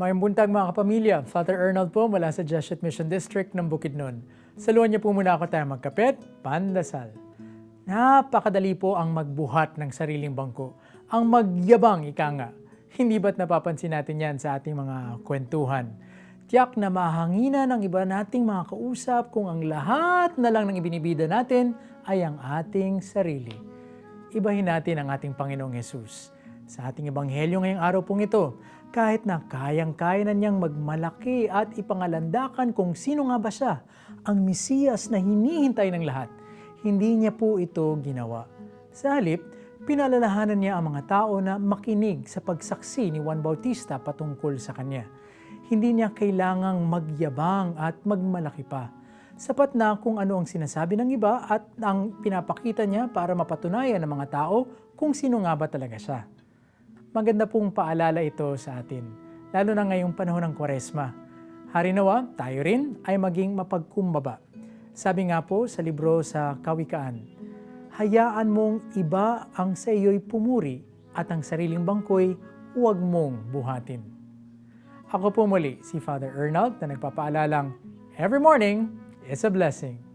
Ngayong buntag mga kapamilya, Father Arnold po mula sa Jesuit Mission District ng Bukidnon. Saluhan niyo po muna ako tayo magkapit, pandasal. Napakadali po ang magbuhat ng sariling bangko. Ang magyabang, ika nga. Hindi ba't napapansin natin yan sa ating mga kwentuhan? Tiyak na mahangina ng iba nating mga kausap kung ang lahat na lang ng ibinibida natin ay ang ating sarili. Ibahin natin ang ating Panginoong Yesus. Sa ating ebanghelyo ngayong araw pong ito, kahit na kayang-kaya na niyang magmalaki at ipangalandakan kung sino nga ba siya, ang Mesiyas na hinihintay ng lahat, hindi niya po ito ginawa. Sa halip, pinalalahanan niya ang mga tao na makinig sa pagsaksi ni Juan Bautista patungkol sa kanya. Hindi niya kailangang magyabang at magmalaki pa. Sapat na kung ano ang sinasabi ng iba at ang pinapakita niya para mapatunayan ng mga tao kung sino nga ba talaga siya. Maganda pong paalala ito sa atin, lalo na ngayong panahon ng Kwaresma. Hari nawa, tayo rin ay maging mapagkumbaba. Sabi nga po sa libro sa Kawikaan, hayaan mong iba ang sa iyo'y pumuri at ang sariling bangko'y huwag mong buhatin. Ako po muli si Father Arnold na nagpapaalalang every morning is a blessing.